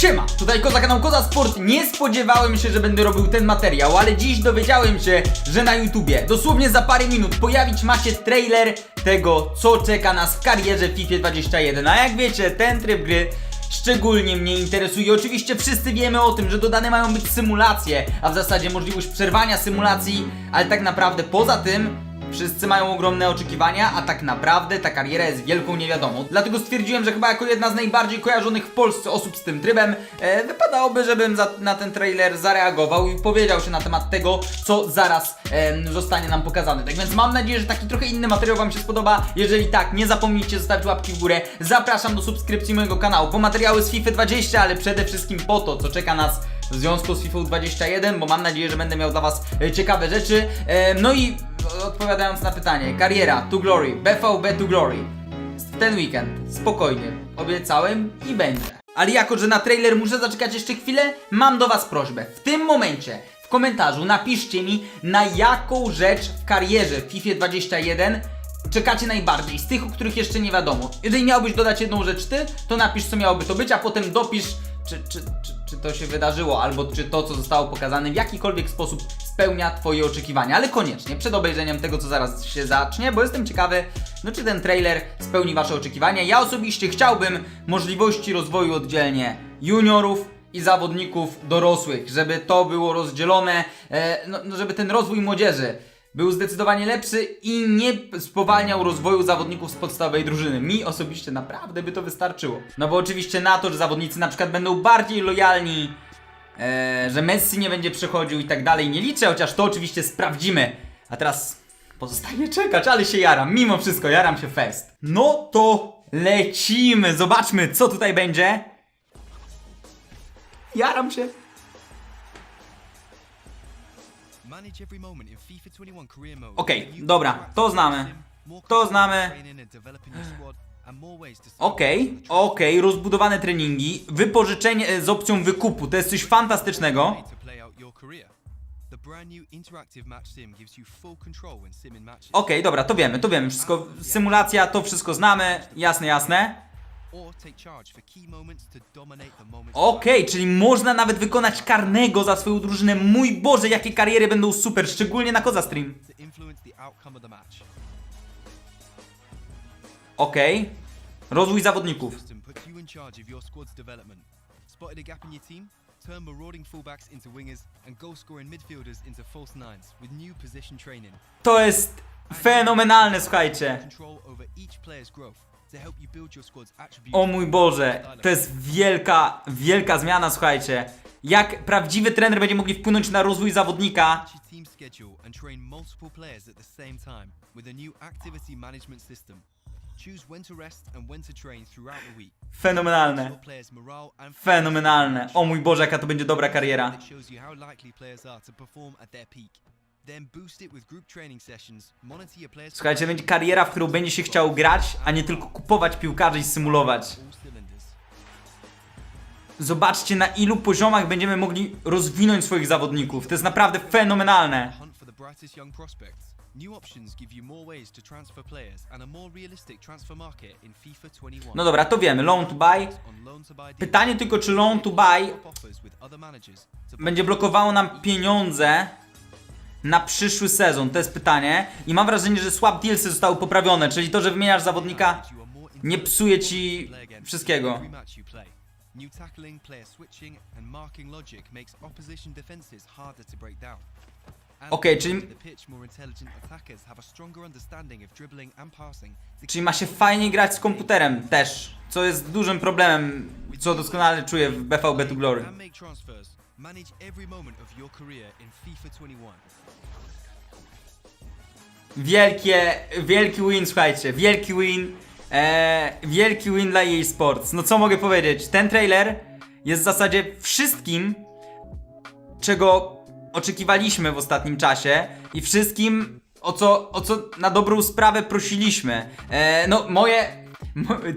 Siema, tutaj Koza kanał Koza Sport. Nie spodziewałem się, że będę robił ten materiał, ale dziś dowiedziałem się, że na YouTubie dosłownie za parę minut pojawić ma się trailer tego, co czeka nas w karierze FIFA 21. A jak wiecie, ten tryb gry szczególnie mnie interesuje. Oczywiście wszyscy wiemy o tym, że dodane mają być symulacje, a w zasadzie możliwość przerwania symulacji, ale tak naprawdę poza tym Wszyscy mają ogromne oczekiwania, a tak naprawdę ta kariera jest wielką niewiadomą. Dlatego stwierdziłem, że chyba jako jedna z najbardziej kojarzonych w Polsce osób z tym trybem, e, wypadałoby, żebym za, na ten trailer zareagował i powiedział się na temat tego, co zaraz em, zostanie nam pokazane. Tak więc mam nadzieję, że taki trochę inny materiał Wam się spodoba. Jeżeli tak, nie zapomnijcie zostawić łapki w górę. Zapraszam do subskrypcji mojego kanału po materiały z FIFA 20, ale przede wszystkim po to, co czeka nas w związku z FIFA 21, bo mam nadzieję, że będę miał dla Was e, ciekawe rzeczy. E, no i e, odpowiadając na pytanie, kariera to glory, BVB to glory. Ten weekend, spokojnie, obiecałem i będzie. Ale jako, że na trailer muszę zaczekać jeszcze chwilę, mam do Was prośbę. W tym momencie w komentarzu napiszcie mi, na jaką rzecz w karierze w FIFA 21 czekacie najbardziej, z tych, o których jeszcze nie wiadomo. Jeżeli miałbyś dodać jedną rzecz ty, to napisz, co miałoby to być, a potem dopisz, czy, czy, czy, czy to się wydarzyło, albo czy to, co zostało pokazane, w jakikolwiek sposób spełnia Twoje oczekiwania. Ale koniecznie, przed obejrzeniem tego, co zaraz się zacznie, bo jestem ciekawy, no czy ten trailer spełni Wasze oczekiwania. Ja osobiście chciałbym możliwości rozwoju oddzielnie juniorów, i zawodników dorosłych, żeby to było rozdzielone, e, no, no, żeby ten rozwój młodzieży był zdecydowanie lepszy i nie spowalniał rozwoju zawodników z podstawowej drużyny. Mi osobiście naprawdę by to wystarczyło. No bo oczywiście na to, że zawodnicy na przykład będą bardziej lojalni, e, że Messi nie będzie przechodził i tak dalej, nie liczę, chociaż to oczywiście sprawdzimy. A teraz pozostaje czekać, ale się jaram. Mimo wszystko, jaram się fest. No to lecimy, zobaczmy co tutaj będzie. Jaram się. Okej, dobra, to znamy. To znamy. Okej, okej, rozbudowane treningi, wypożyczenie e, z opcją wykupu, to jest coś fantastycznego. Okej, dobra, to wiemy, to wiemy, wszystko, symulacja, to wszystko znamy, jasne, jasne. Okej, czyli można nawet wykonać karnego za swoją drużynę. Mój Boże, jakie kariery będą super, szczególnie na Koza Stream. Okej, rozwój zawodników. Turn marauding fullbacks into wingers and goal-scoring midfielders into false nines with new position training. To jest fenomenalne, słuchajcie. Control over each player's growth O mój Boże, to jest wielka, wielka zmiana, słuchajcie. Jak prawdziwy trener będzie mogli wpłynąć na rozwój zawodnika. Fenomenalne. Fenomenalne. O mój Boże, jaka to będzie dobra kariera. Słuchajcie, będzie kariera, w którą będzie się chciał grać, a nie tylko kupować piłkarzy i symulować. Zobaczcie, na ilu poziomach będziemy mogli rozwinąć swoich zawodników. To jest naprawdę fenomenalne. Hunt for the brightest young prospects. New options give you more ways to transfer players and a more realistic transfer market in FIFA 21. No dobra, to wiemy. Loan to buy. Pytanie tylko, czy loan to buy będzie blokowało nam pieniądze na przyszły sezon? To jest pytanie. I mam wrażenie, że swap dealsy zostały poprawione, czyli to, że wymieniasz zawodnika nie psuje ci wszystkiego. New tackling, player switching and marking logic makes opposition defenses harder to break down. Okej, to czyli- Czyli ma się fajnie grać z komputerem też, co jest dużym problemem, co doskonale czuję w BVB to Glory. Manage every moment of your career in FIFA 21. Wielkie, wielki win, słuchajcie, wielki win, e, wielki win dla EA Sports. No co mogę powiedzieć, ten trailer jest w zasadzie wszystkim, czego oczekiwaliśmy w ostatnim czasie i wszystkim, o co, o co na dobrą sprawę prosiliśmy. E, no moje...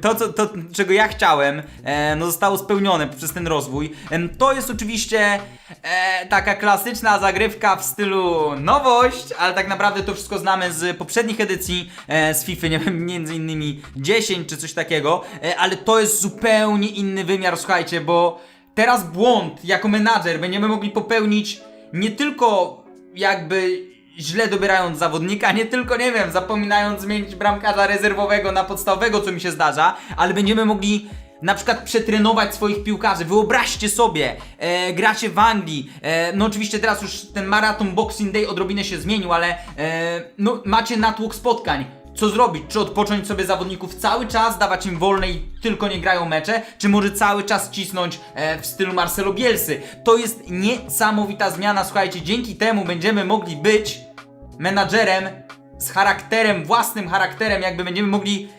To, co, to, czego ja chciałem, e, no zostało spełnione przez ten rozwój. Em, to jest oczywiście e, taka klasyczna zagrywka w stylu nowość, ale tak naprawdę to wszystko znamy z poprzednich edycji e, z FIFA, nie wiem, między innymi 10 czy coś takiego, e, ale to jest zupełnie inny wymiar, słuchajcie, bo teraz błąd jako menadżer będziemy mogli popełnić nie tylko jakby źle dobierając zawodnika, nie tylko, nie wiem, zapominając zmienić bramkarza rezerwowego na podstawowego, co mi się zdarza, ale będziemy mogli na przykład przetrenować swoich piłkarzy. Wyobraźcie sobie, e, gracie w Anglii, e, no oczywiście teraz już ten maraton Boxing Day odrobinę się zmienił, ale e, no, macie natłok spotkań. Co zrobić? Czy odpocząć sobie zawodników cały czas, dawać im wolne i tylko nie grają mecze? Czy może cały czas cisnąć e, w stylu Marcelo Bielsy? To jest niesamowita zmiana, słuchajcie, dzięki temu będziemy mogli być menadżerem z charakterem, własnym charakterem, jakby będziemy mogli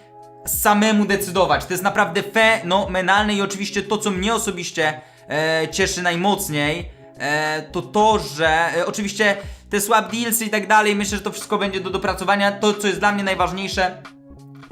samemu decydować. To jest naprawdę fenomenalne i oczywiście to, co mnie osobiście e, cieszy najmocniej, e, to to, że e, oczywiście te swap dealsy i tak dalej, myślę, że to wszystko będzie do dopracowania. To, co jest dla mnie najważniejsze,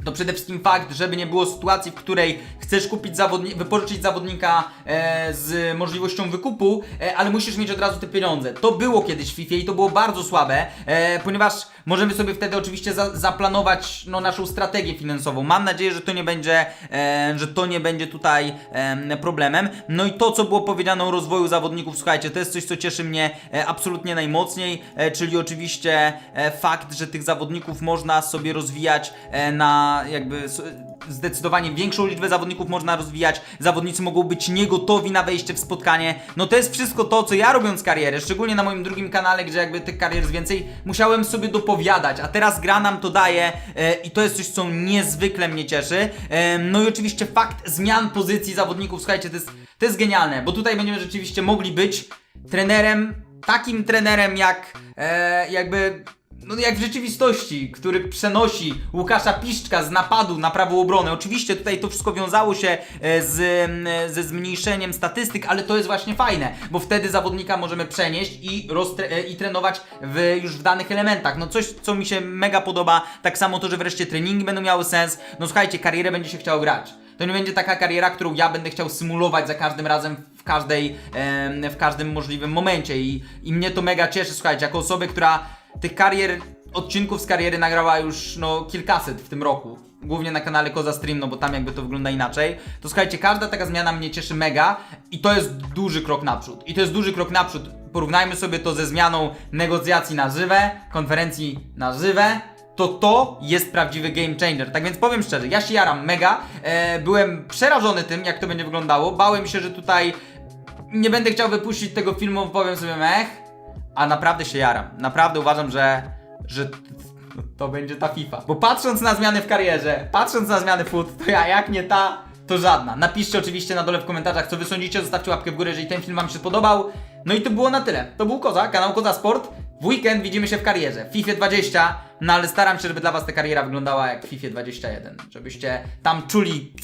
to przede wszystkim fakt, żeby nie było sytuacji, w której chcesz kupić zawodnika, wypożyczyć zawodnika e, z możliwością wykupu, e, ale musisz mieć od razu te pieniądze. To było kiedyś w FIFA i to było bardzo słabe, e, ponieważ możemy sobie wtedy oczywiście za, zaplanować no, naszą strategię finansową. Mam nadzieję, że to nie będzie, e, że to nie będzie tutaj e, problemem. No i to, co było powiedziane o rozwoju zawodników, słuchajcie, to jest coś, co cieszy mnie e, absolutnie najmocniej, e, czyli oczywiście e, fakt, że tych zawodników można sobie rozwijać e, na jakby zdecydowanie większą liczbę zawodników można rozwijać, zawodnicy mogą być niegotowi na wejście w spotkanie. No to jest wszystko to, co ja robiąc karierę, szczególnie na moim drugim kanale, gdzie jakby tych karier jest więcej, musiałem sobie dopowiadać, a teraz gra nam to daje e, i to jest coś, co niezwykle mnie cieszy. E, no i oczywiście fakt zmian pozycji zawodników, słuchajcie, to jest, to jest genialne, bo tutaj będziemy rzeczywiście mogli być trenerem, takim trenerem jak e, jakby no jak w rzeczywistości, który przenosi Łukasza Piszczka z napadu na prawą obronę. Oczywiście tutaj to wszystko wiązało się e, z, ze zmniejszeniem statystyk, ale to jest właśnie fajne, bo wtedy zawodnika możemy przenieść i, e, i trenować w, już w danych elementach. No coś, co mi się mega podoba, tak samo to, że wreszcie treningi będą miały sens. No słuchajcie, karierę będzie się chciało grać. To nie będzie taka kariera, którą ja będę chciał symulować za każdym razem w każdej, w każdym możliwym momencie I, i mnie to mega cieszy, słuchajcie, jako osobę, która tych karier, odcinków z kariery nagrała już no kilkaset w tym roku. Głównie na kanale Koza Stream, no bo tam jakby to wygląda inaczej. To słuchajcie, każda taka zmiana mnie cieszy mega i to jest duży krok naprzód. I to jest duży krok naprzód. Porównajmy sobie to ze zmianą negocjacji na żywe, konferencji na żywe, to to jest prawdziwy game changer. Tak więc powiem szczerze, ja się jaram mega. E, byłem przerażony tym, jak to będzie wyglądało. Bałem się, że tutaj nie będę chciał wypuścić tego filmu, powiem sobie mech, a naprawdę się jaram. Naprawdę uważam, że, że to będzie ta FIFA. Bo patrząc na zmiany w karierze, patrząc na zmiany foot, to ja jak nie ta, to żadna. Napiszcie oczywiście na dole w komentarzach, co wy sądzicie, zostawcie łapkę w górę, jeżeli ten film wam się spodobał. No i to było na tyle. To był Koza, kanał Koza Sport. W weekend widzimy się w karierze. W FIFA 20, no ale staram się, żeby dla was ta kariera wyglądała jak w FIFA 21. Żebyście tam czuli,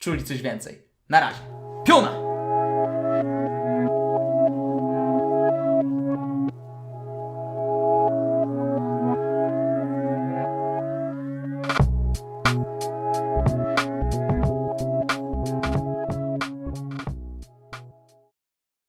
czuli coś więcej. Na razie. Piona!